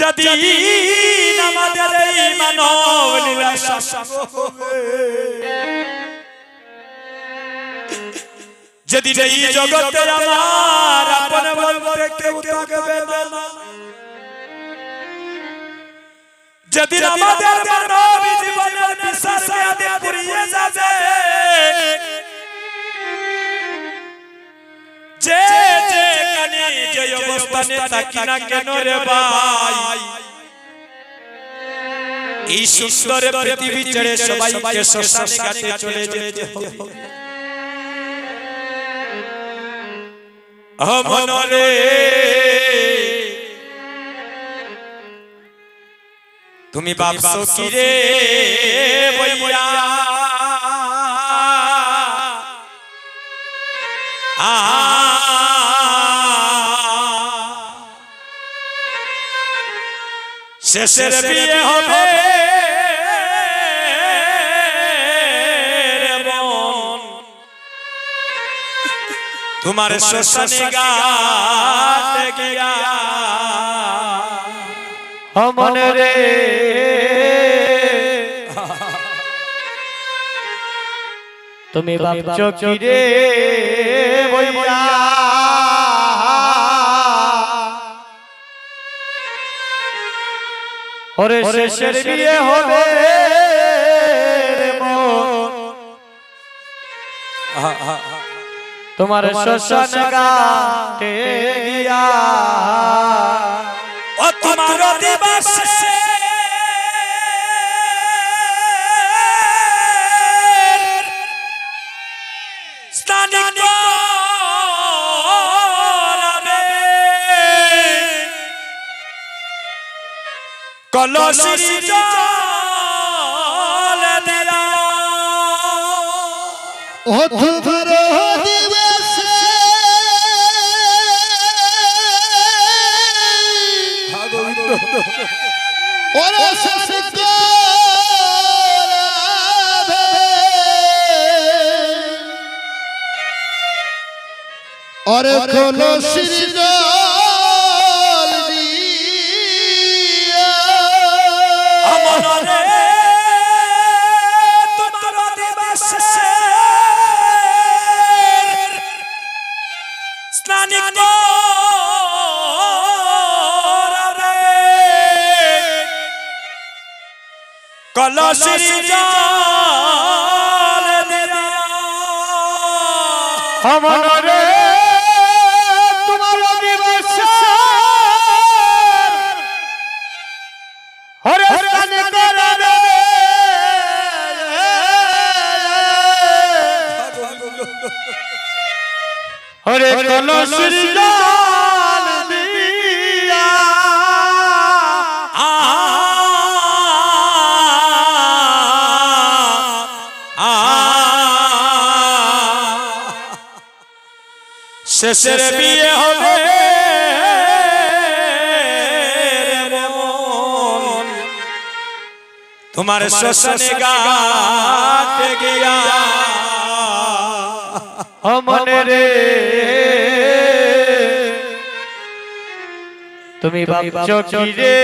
যদি আমাদের এই মানব লীলা এই জগতে আমার আপন বলতে কেউ থাকবে না। যদি আমাদের মানব জীবনের বিশ্বাস মেয়াদে পুরিয়ে যাবে যে অবস্থানে থাকি না কেন রে ভাই? এই সুন্দর পৃথিবী ছেড়ে সবাইকে শ্মশানে ঘাটে চলে যেতে হবে। মনরে তুমি ভাবছ কি রে বইয়া? শেষের বিয়ে হবে মন। তোমার শ্মশানে গাতে গিয়া অমন রে তুমি ভাবছ কি রে বইয়া ওরে শেষের বিয়ে হবে। তোমার শ্মশান গাটে গিয়া। ও তোমার দিবসে কলসি জল দিয়া। ও তোমার কলসির জল দিয়া তোমার হরে স্নান হরে কলসির শেষের বিয়ে হবে মন। তোমার শ্মশানে গাতে গিয়া অমন রে তুমি ভাবছ কি রে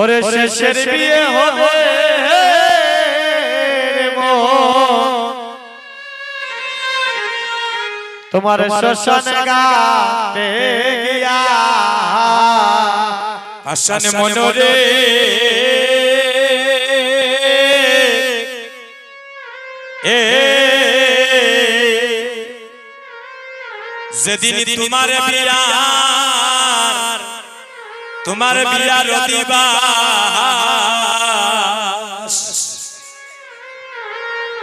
ওরে শেষের বিয়ে হবে। তোমার শ্মশান গাতে গিয়া হাসান মনোরে এ যেদিন তোমার বিয়া তোমার বিয়ার দিবাস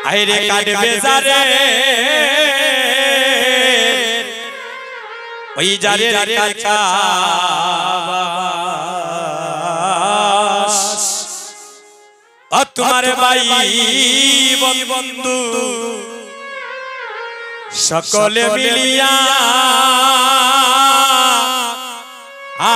আইরে কাটবে যারে ওই যারে কাকা তোমার ভাই বন্ধু। সকলে মিলিয়া আ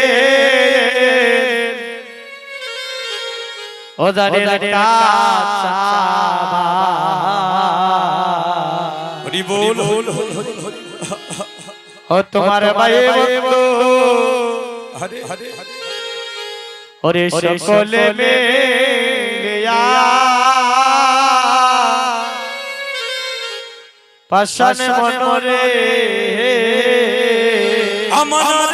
ও জানে কাছা হরি বল ও তোমার ভাই বন্ধু। হরে হরে হরে। ওরে সকলে মিলিয়া। পাশানে মনরে। আমার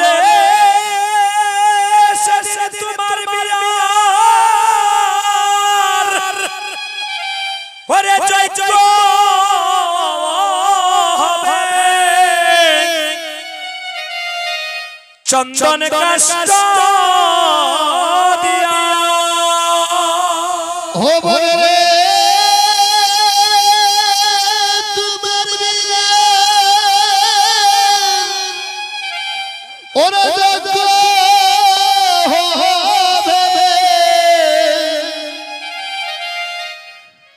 চন্দন কাষ্ট দিয়া। ও বলে রে তোমার বিনা ওরা যজ্ঞ হবে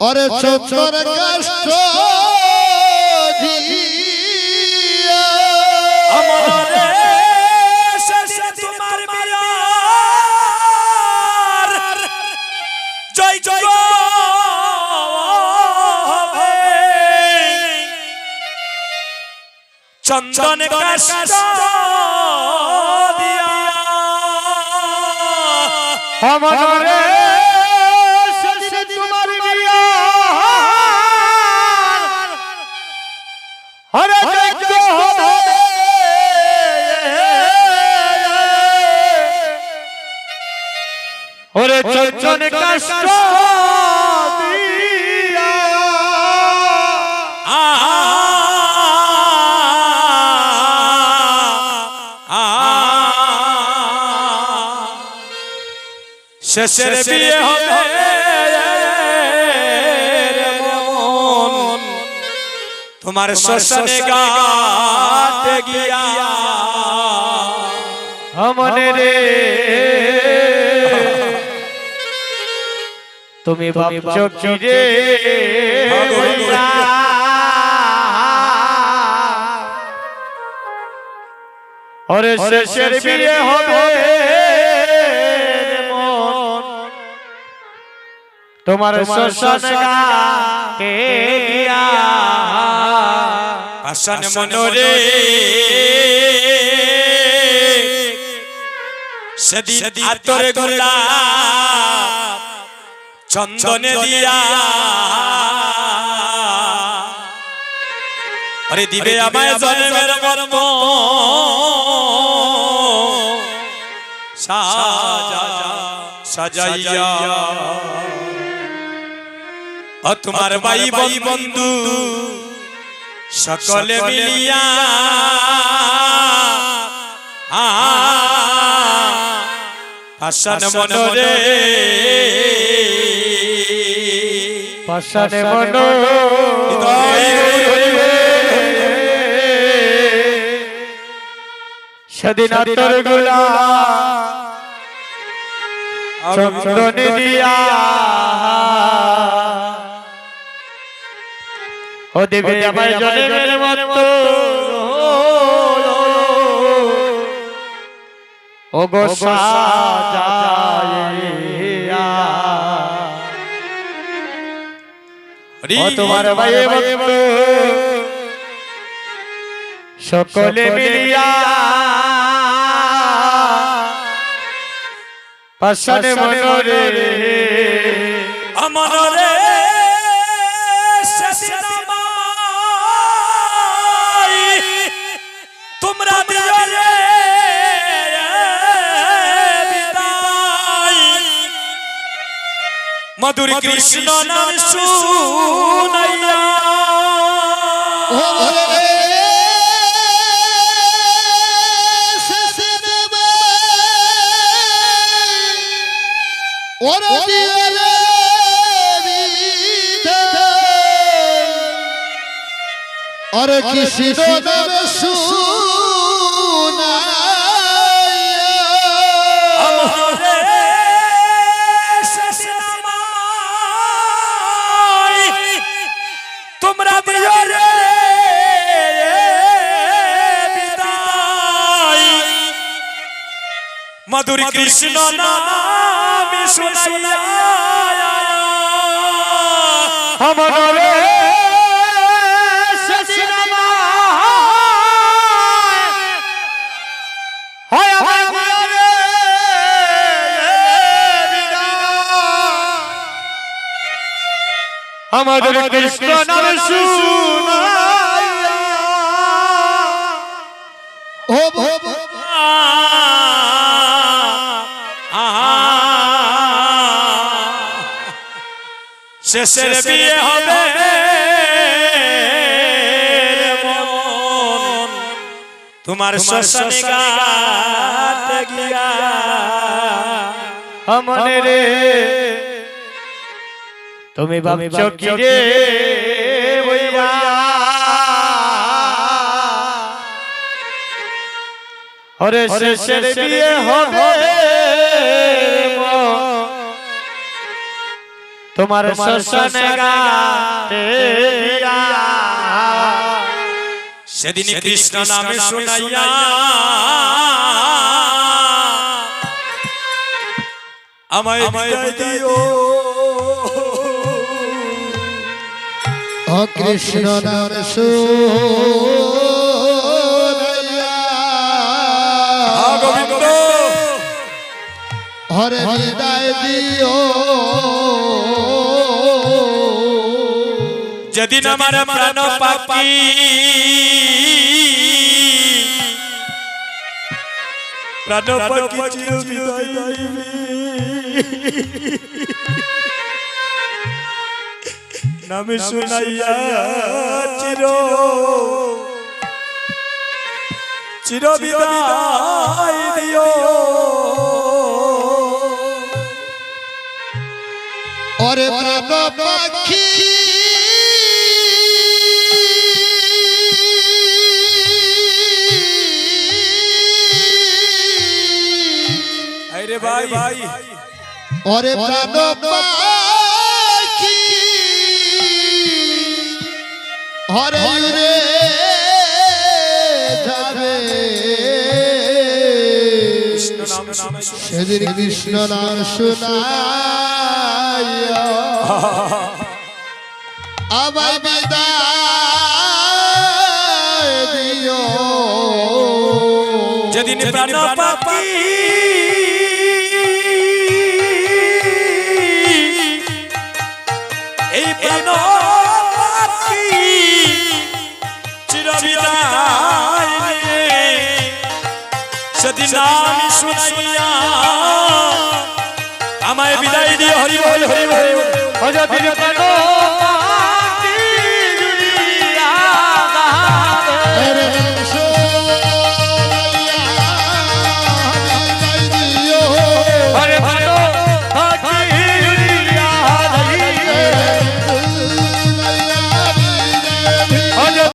ওরে চোখর কষ্ট চন্দন কাষ্ট দিয়া। শেষের বিয়ে হবে। তোমার শ্মশানে গাতে গিয়া মনে রে। তুমি ভাবছ কি রে? ওরে শেষের বিয়ে হবে। তোমার শ্মশান কে গিয়া মনোরে আতর গোলাপ চন্দনে দিয়া। আরে দিবে আমায় জন্মের কর্ম সাজা সাজাইয়া। ও তোমার ভাই ভাই বন্ধু সকলে মিলিয়া হাসান মনোরে মন হৃদয় হইবে। সেদিন আতরগুলা চন্দনে দিয়া ও দেবে আমায় জলের মতো ও গো ও তোমার ভাই বন্ধু সকলে মিলিয়া। পাশানে মনোরে। আমার মধুর কৃষ্ণ নাম শুনাইয়া ওরা বিধান। আরে কৃষ্ণ নামে শুনাইয়া মধুর কৃষ্ণ নাম শুনাইয়া। আমার আমাদের কৃষ্ণ নাম শুনাইয়া শেষের বিয়ে হবে। তোমার শ্মশানে গাতে গিয়া আমনে রে তুমি ভাবছ কি রে বইয়া ওরে শেষের বিয়ে হবে তোমার। সেদিন কৃষ্ণ নামে শুনাইয়া। আমায় বিদায় দিও। ও কৃষ্ণ নাম শুনাইয়া। গোবিন্দ হরে বিদায় দিও। যেদিন আমার প্রাণ পাখি প্রাণ পাখি। নামে শুনাইয়া চির চির বিদায় দিও। ওরে প্রাণ পাখি ভাই ওরে প্রাণ হরে রে যাবে সেদিন কৃষ্ণ নাম শুনাইয়া আমায় বিদায় দিও। যেদিন প্রাণ পাপি সেদিন আমি শুনাইয়া আমায় বিদায় দিয়ে হরি হরি হরি হরি যদি প্রাণ